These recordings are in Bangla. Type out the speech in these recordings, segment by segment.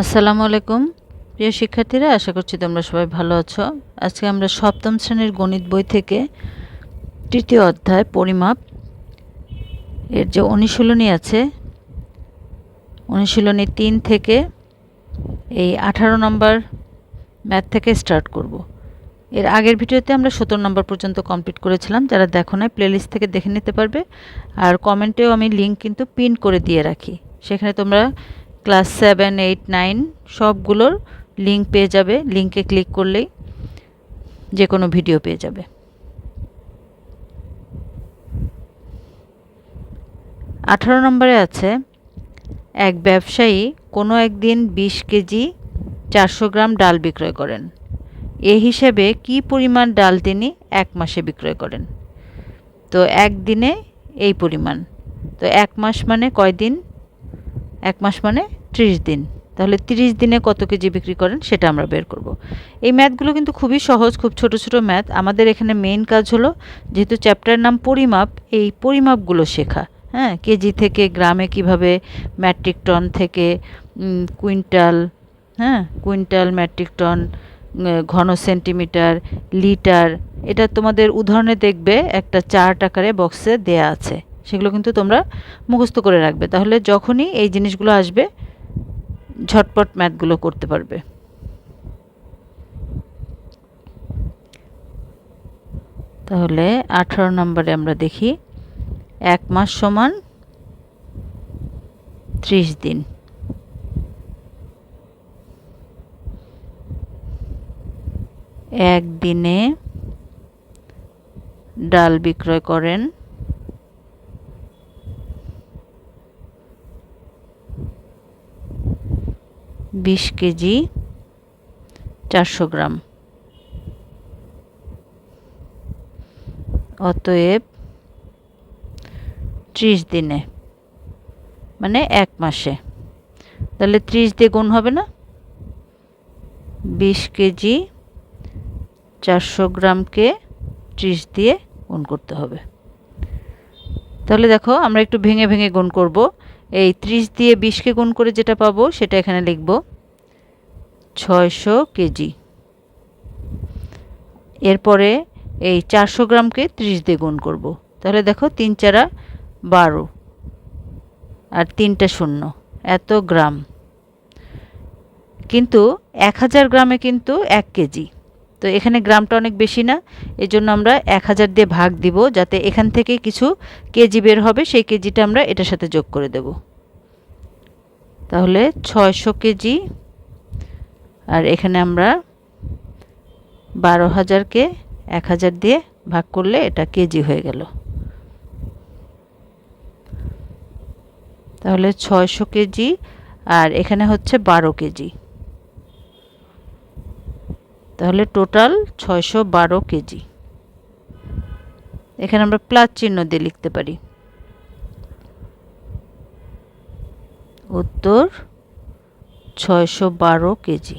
আসসালামু আলাইকুম। প্রিয় শিক্ষার্থীরা, আশা করছি তোমরা সবাই ভালো আছো। আজকে আমরা সপ্তম শ্রেণির গণিত বই থেকে তৃতীয় অধ্যায় পরিমাপ। এর যে অনুশীলনী আছে, অনুশীলনী তিন থেকে এই আঠারো নম্বর ম্যাথ থেকে স্টার্ট করব। এর আগের ভিডিওতে আমরা সতেরো নম্বর পর্যন্ত কমপ্লিট করেছিলাম। যারা দেখো না প্লেলিস্ট থেকে দেখে নিতে পারবে। আর কমেন্টেও আমি লিঙ্ক কিন্তু পিন করে দিয়ে রাখি। সেখানে তোমরা ক্লাস সেভেন এইট নাইন সবগুলোর লিঙ্ক পেয়ে যাবে। লিঙ্কে ক্লিক করলেই যে কোনো ভিডিও পেয়ে যাবে। আঠারো নম্বরে আছে, এক ব্যবসায়ী কোনো একদিন বিশ কেজি চারশো গ্রাম ডাল বিক্রয় করেন। এ হিসেবে কি পরিমাণ ডাল তিনি এক মাসে বিক্রয় করেন? তো একদিনে এই পরিমাণ। তো এক মাস মানে কয় দিন এক মাস মানে ত্রিশ দিন। তাহলে তিরিশ দিনে কত কেজি বিক্রি করেন সেটা আমরা বের করব। এই ম্যাথগুলো কিন্তু খুবই সহজ, খুব ছোট ছোট ম্যাথ। আমাদের এখানে মেইন কাজ হলো যেহেতু চ্যাপ্টার নাম পরিমাপ, এই পরিমাপগুলো শেখা। হ্যাঁ কেজি থেকে গ্রামে কীভাবে ম্যাট্রিক টন থেকে কুইন্টাল হ্যাঁ কুইন্টাল ম্যাট্রিক টন ঘন সেন্টিমিটার, লিটার। এটা তোমাদের উদাহরণে দেখবে একটা চার্ট আকারে বক্সে দেয়া আছে। সেগুলো কিন্তু তোমরা মুখস্থ করে রাখবে। তাহলে যখনই এই জিনিসগুলো আসবে, ঝটপট ম্যাথগুলো করতে পারবে। তাহলে আঠারো নম্বরে আমরা দেখি, এক মাস সমান ত্রিশ দিন। একদিনে ডাল বিক্রয় করেন বিশ কেজি চারশো গ্রাম। অতএব ত্রিশ দিনে মানে এক মাসে। তাহলে ত্রিশ দিয়ে গুণ হবে না? বিশ কেজি চারশো গ্রামকে ত্রিশ দিয়ে গুণ করতে হবে। তাহলে দেখো আমরা একটু ভেঙে ভেঙে গুণ করব। এই ত্রিশ দিয়ে বিশকে গুণ করে যেটা পাবো, সেটা এখানে লিখব ছয়শো কেজি। এরপরে এই চারশো গ্রামকে ত্রিশ দিয়ে গুণ করব। তাহলে দেখো তিন চারা বারো আর তিনটা শূন্য, এত গ্রাম। কিন্তু এক হাজার গ্রামে কিন্তু এক কেজি। তো এখানে গ্রামটা অনেক বেশি না, এজন্য আমরা এক হাজার দিয়ে ভাগ দিব যাতে এখান থেকে কিছু কেজি বের হবে, সেই কেজিটা আমরা এটার সাথে যোগ করে দেব। তাহলে ছয়শো কেজি, আর এখানে আমরা বারো হাজারকে এক হাজার দিয়ে ভাগ করলে এটা কেজি হয়ে গেল। তাহলে ছয়শো কেজি, আর এখানে হচ্ছে বারো কেজি। তাহলে টোটাল ছয়শো বারো কেজি। এখানে আমরা প্লাস চিহ্ন দিয়ে লিখতে পারি। উত্তর ছয়শো বারো কেজি।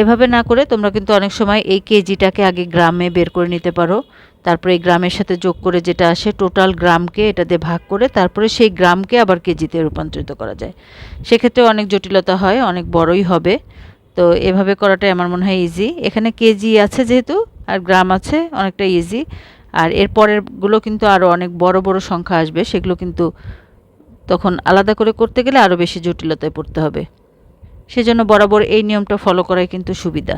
এভাবে না করে তোমরা কিন্তু অনেক সময় এই কেজিটাকে আগে গ্রামে বের করে নিতে পারো। তারপরে এই গ্রামের সাথে যোগ করে যেটা আসে টোটাল গ্রামকে এটা দিয়ে ভাগ করে তারপরে সেই গ্রামকে আবার কেজিতে রূপান্তরিত করা যায়। সেক্ষেত্রে অনেক জটিলতা হয়, অনেক বড়ই হবে। তো এভাবে করাটাই আমার মনে হয় ইজি এখানে কেজি আছে যেহেতু, আর গ্রাম আছে, অনেকটা ইজি আর এর পরেরগুলো কিন্তু আরও অনেক বড় বড় সংখ্যা আসবে, সেগুলো কিন্তু তখন আলাদা করে করতে গেলে আরও বেশি জটিলতায় পড়তে হবে। সেজন্য বরাবর এই নিয়মটা ফলো করাই কিন্তু সুবিধা।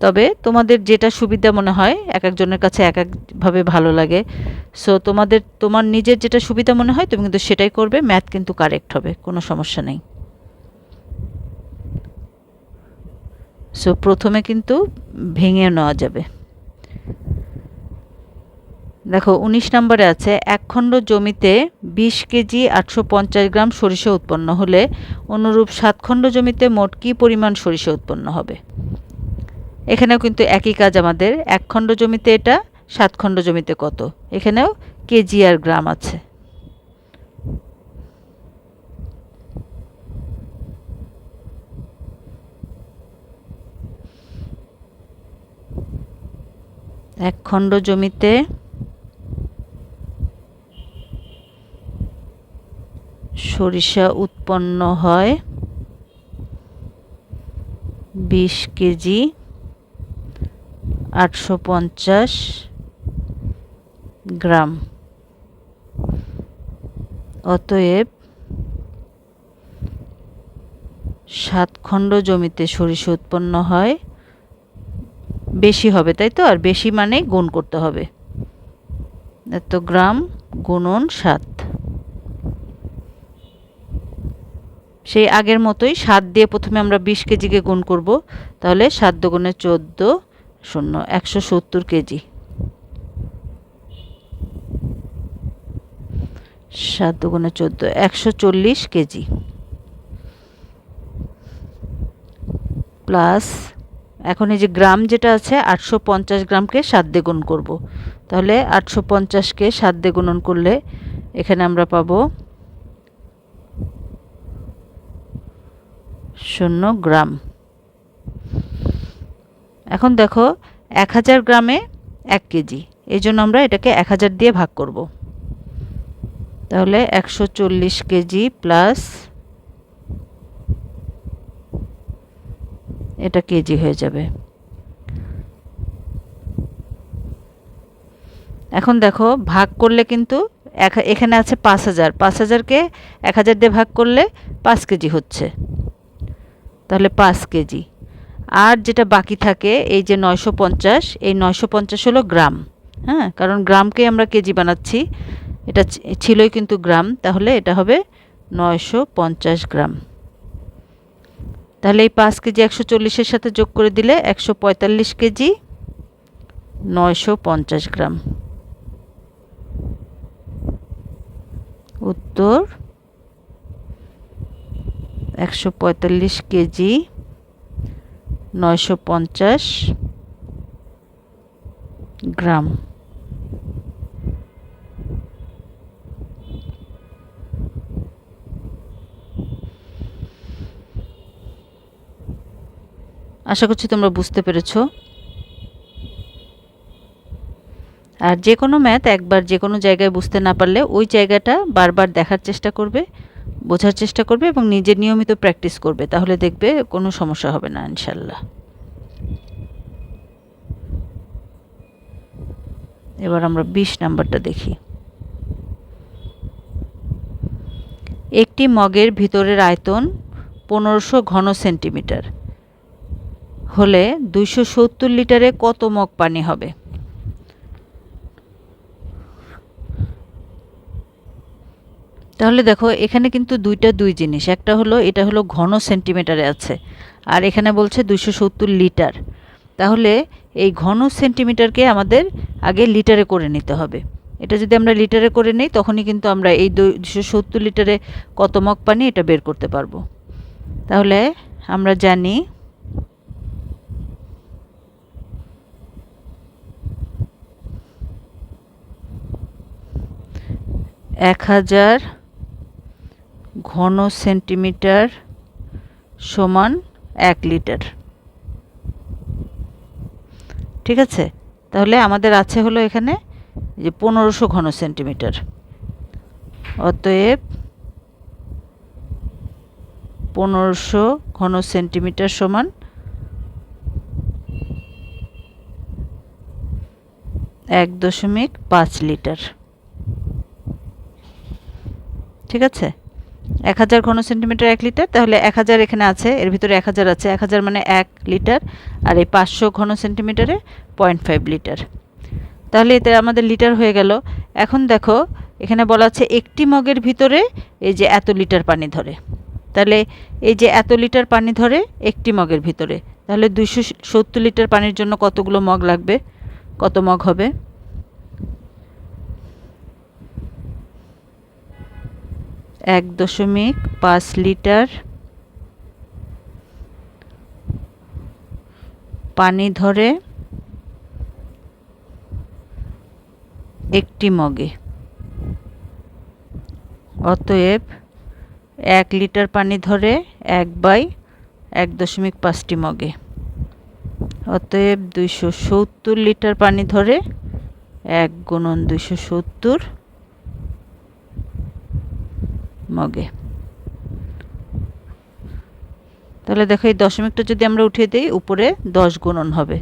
তবে তোমাদের যেটা সুবিধা মনে হয়, এক একজনের কাছে এক একভাবে ভালো লাগে। সো তোমাদের, তোমার নিজের যেটা সুবিধা মনে হয়, তুমি কিন্তু সেটাই করবে ম্যাথ কিন্তু কারেক্ট হবে, কোনো সমস্যা নেই। সো প্রথমে কিন্তু ভেঙে নেওয়া যাবে। দেখো, উনিশ নম্বরে আছে এক খণ্ড জমিতে বিশ কেজি আটশো পঞ্চাশ গ্রাম সরিষা উৎপন্ন হলে অনুরূপ সাত খণ্ড জমিতে মোট কী পরিমাণ সরিষা উৎপন্ন হবে? এখানেও কিন্তু একই কাজ আমাদের। এক খণ্ড জমিতে এটা, সাত খণ্ড জমিতে কত? এখানেও কেজি আর গ্রাম আছে। এক খণ্ড জমিতে সরিষা উৎপন্ন হয় বিশ কেজি। আটশো পঞ্চাশ গ্রাম। অতএব সাত খণ্ড জমিতে সরিষা উৎপন্ন হয়। বেশি হবে, তাই তো? আর বেশি মানে গুণ করতে হবে। এত গ্রাম গুণন সাত। সেই আগের মতোই সাত দিয়ে প্রথমে আমরা বিশ কেজিকে গুণ করব। তাহলে সাত দুগুণে চোদ্দ শূন্য, একশো সত্তর কেজি। সাত দুগুণে চোদ্দ, একশো চল্লিশ কেজি। প্লাস এখন এই যে গ্রাম যেটা আছে, আটশো পঞ্চাশ গ্রামকে সাত দিয়ে গুণ করব। তাহলে আটশো পঞ্চাশকে সাত দিয়ে গুণন করলে এখানে আমরা পাবো শূন্য গ্রাম। এখন দেখো এক হাজার গ্রামে এক কেজি। এই জন্য আমরা এটাকে এক হাজার দিয়ে ভাগ করব। তাহলে একশো চল্লিশ কেজি প্লাস এটা কেজি হয়ে যাবে। এখন দেখো ভাগ করলে কিন্তু এখানে আছে পাঁচ হাজার। পাঁচ হাজারকে এক হাজার দিয়ে ভাগ করলে পাঁচ কেজি হচ্ছে। তাহলে পাঁচ কেজি। আর যেটা বাকি থাকে, এই যে নয়শো পঞ্চাশ, এই নয়শো পঞ্চাশ হলো গ্রাম। হ্যাঁ কারণ গ্রামকে আমরা কেজি বানাচ্ছি। এটা ছিলই কিন্তু গ্রাম, তাহলে এটা হবে নয়শো পঞ্চাশ গ্রাম। তাহলে এই পাঁচ কেজি একশো চল্লিশের সাথে যোগ করে দিলে একশো পঁয়তাল্লিশ কেজি নয়শো পঞ্চাশ গ্রাম। উত্তর, একশো পঁয়তাল্লিশ কেজি নয়শো পঞ্চাশ গ্রাম। আশা করছি তোমরা বুঝতে পেরেছ। আর যে কোনো ম্যাথ একবার যে কোনো জায়গায় বুঝতে না পারলে ওই জায়গাটা বারবার দেখার চেষ্টা করবে। বোঝার চেষ্টা করবে এবং নিজে নিয়মিত প্র্যাকটিস করবে, তাহলে দেখবে কোনো সমস্যা হবে না, ইনশাল্লাহ। এবার আমরা বিশ নাম্বারটা দেখি। একটি মগের ভিতরের আয়তন পনেরোশো ঘন সেন্টিমিটার। হলে দুইশো সত্তর লিটারে কত মগ পানি হবে? তাহলে দেখো, এখানে কিন্তু দুইটা দুই জিনিস। একটা হলো, এটা হলো ঘন সেন্টিমিটারে আছে। আর এখানে বলছে দুশো সত্তর লিটার। তাহলে এই ঘন সেন্টিমিটারকে আমাদের আগে লিটারে করে নিতে হবে। এটা যদি আমরা লিটারে করে নিই, তখনই কিন্তু আমরা এই দুশো সত্তর লিটারে কত মগ পানি এটা বের করতে পারব। তাহলে আমরা জানি এক হাজার ঘন সেন্টিমিটার সমান এক লিটার। ঠিক আছে? তাহলে আমাদের আছে হলো এখানে যে পনেরোশো ঘন সেন্টিমিটার। অতএব পনেরোশো ঘন সেন্টিমিটার সমান এক দশমিক পাঁচ লিটার। ঠিক আছে? এক হাজার ঘন সেন্টিমিটার এক লিটার, তাহলে এক হাজার এখানে আছে, এর ভিতরে এক হাজার আছে, এক হাজার মানে এক লিটার, আর এই পাঁচশো ঘন সেন্টিমিটারে পয়েন্ট ফাইভ লিটার। তাহলে এতে আমাদের লিটার হয়ে গেল। এখন দেখো, এখানে বলা আছে একটি মগের ভিতরে এই যে এত লিটার পানি ধরে। তাহলে এই যে এত লিটার পানি ধরে একটি মগের ভিতরে। তাহলে দুশো সত্তর লিটার পানির জন্য কতগুলো মগ লাগবে? কত মগ হবে? এক দশমিক পাঁচ লিটার পানি ধরে একটি মগে। অতএব এক লিটার পানি ধরে এক বাই এক দশমিক পাঁচটি মগে। অতএব দুইশো সত্তর লিটার পানি ধরে এক গুণন দুইশো সত্তর মগে। তাহলে দেখো এই দশমিকটা যদি আমরা উঠিয়ে দিই, উপরে দশ গুণন হবে।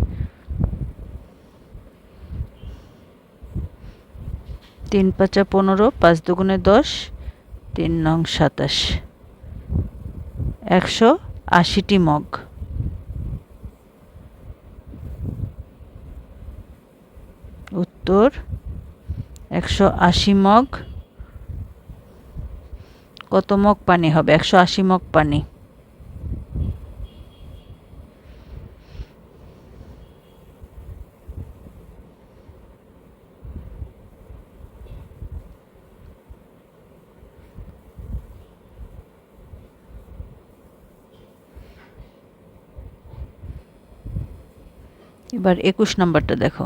তিন পাঁচা পনেরো, পাঁচ দুগুণে দশ, তিন নং সাতাশ। একশো আশিটি মগ। উত্তর, একশো আশি মগ কত মগ পানি হবে? একশো আশি মগ পানি। এবার একুশ নম্বরটা দেখো।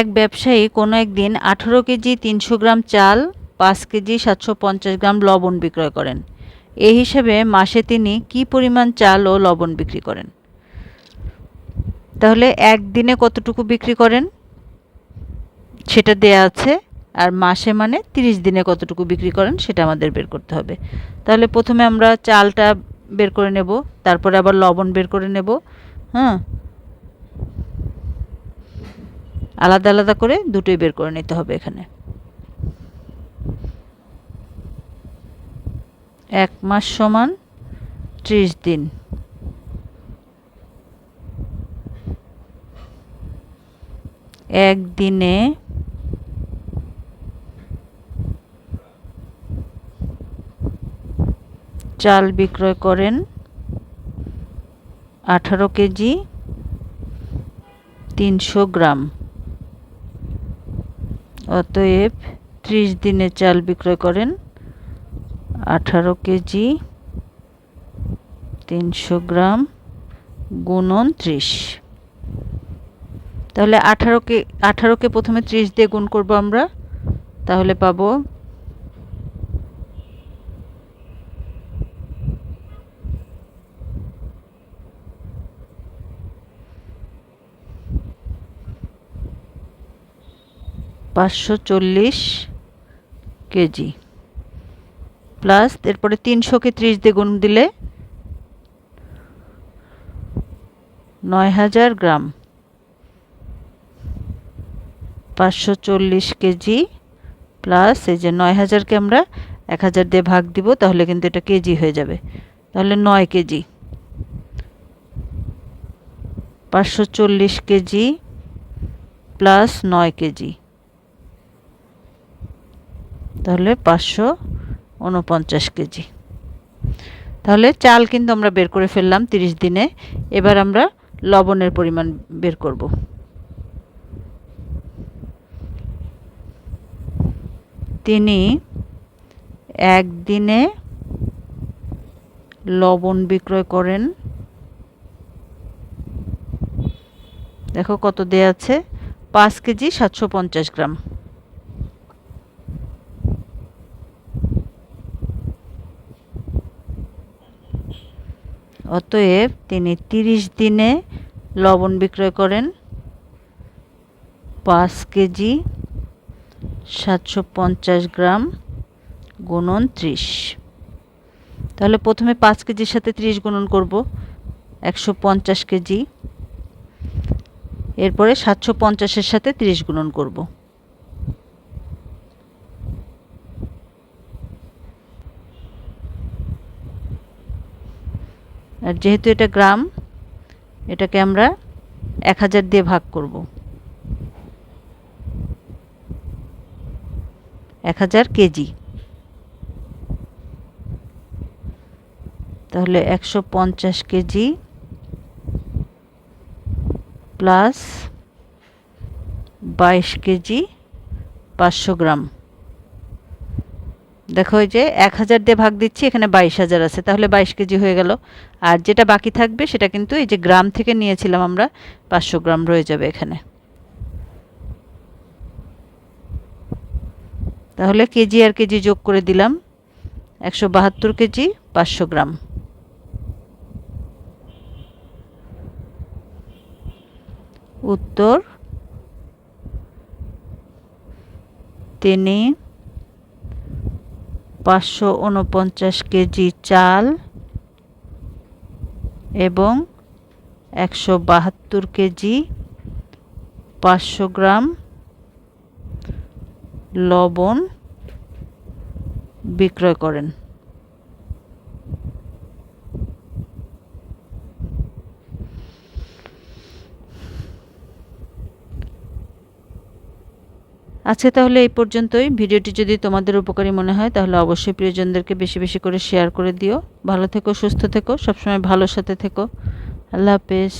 এক ব্যবসায়ী কোনো একদিন আঠেরো কেজি তিনশো গ্রাম চাল, পাঁচ কেজি সাতশো পঞ্চাশ গ্রাম লবণ বিক্রয় করেন। এই হিসেবে মাসে তিনি কি পরিমাণ চাল ও লবণ বিক্রি করেন? তাহলে একদিনে কতটুকু বিক্রি করেন? সেটা দেয়া আছে। আর মাসে মানে তিরিশ দিনে কতটুকু বিক্রি করেন সেটা আমাদের বের করতে হবে। তাহলে প্রথমে আমরা চালটা বের করে নেব, তারপরে আবার লবণ বের করে নেব হ্যাঁ? আলাদা আলাদা করে দুটোই বের করে নিতে হবে এখানে। এক মাস সমান ত্রিশ দিন। একদিনে চাল বিক্রয় করেন আঠারো কেজি তিনশো গ্রাম। অতএব ত্রিশ দিনে চাল বিক্রয় করেন। আঠারো কেজি, তিনশো গ্রাম, গুণন ত্রিশ। তাহলে আঠারোকে আঠারোকে প্রথমে ত্রিশ দিয়ে গুণ করব আমরা। তাহলে পাবো পাঁচশো চল্লিশ কেজি। প্লাস এরপরে তিনশোকে ত্রিশ দিয়ে গুণ দিলে নয় হাজার গ্রাম। পাঁচশো চল্লিশ কেজি প্লাস এই যে নয় হাজারকে আমরা এক হাজার দিয়ে ভাগ দিব, তাহলে কিন্তু এটা কেজি হয়ে যাবে। তাহলে নয় কেজি। পাঁচশো চল্লিশ কেজি প্লাস নয় কেজি। তাহলে পাঁচশো উনপঞ্চাশ কেজি। তাহলে চাল কিন্তু আমরা বের করে ফেললাম তিরিশ দিনে। এবার আমরা লবণের পরিমাণ বের করব। তিনি একদিনে লবণ বিক্রয় করেন। দেখো কত দেয়া আছে? পাঁচ কেজি সাতশো পঞ্চাশ গ্রাম। অতএব তিনি তিরিশ দিনে লবণ বিক্রয় করেন। পাঁচ কেজি সাতশো পঞ্চাশ গ্রাম গুণন ত্রিশ। তাহলে প্রথমে পাঁচ কেজির সাথে ত্রিশ গুণন করব, একশো পঞ্চাশ কেজি। এরপরে সাতশো পঞ্চাশের সাথে ত্রিশ গুণন করব। আর যেহেতু এটা গ্রাম, এটাকে আমরা এক হাজার দিয়ে ভাগ করব। এক হাজার কেজি। তাহলে একশো পঞ্চাশ কেজি প্লাস বাইশ কেজি পাঁচশো গ্রাম। দেখো ওই যে এক হাজার দিয়ে ভাগ দিচ্ছি, এখানে বাইশ হাজার আছে, তাহলে বাইশ কেজি হয়ে গেল। আর যেটা বাকি থাকবে সেটা কিন্তু এই যে গ্রাম থেকে নিয়েছিলাম আমরা, পাঁচশো গ্রাম রয়ে যাবে এখানে। তাহলে কেজি আর কেজি যোগ করে দিলাম, একশো বাহাত্তর কেজি, পাঁচশো গ্রাম। উত্তর, তিনি পাঁচশো উনপঞ্চাশ কেজি চাল এবং একশো বাহাত্তর কেজি পাঁচশো গ্রাম লবণ বিক্রয় করেন। আচ্ছা তাহলে এই পর্যন্তই। ভিডিওটি যদি তোমাদের উপকারী মনে হয়, তাহলে অবশ্যই প্রিয়জনদেরকে বেশি বেশি করে শেয়ার করে দিও। ভালো থেকো, সুস্থ থেকো, সবসময় ভালোর সাথে থেকো। আল্লাহ হাফেজ।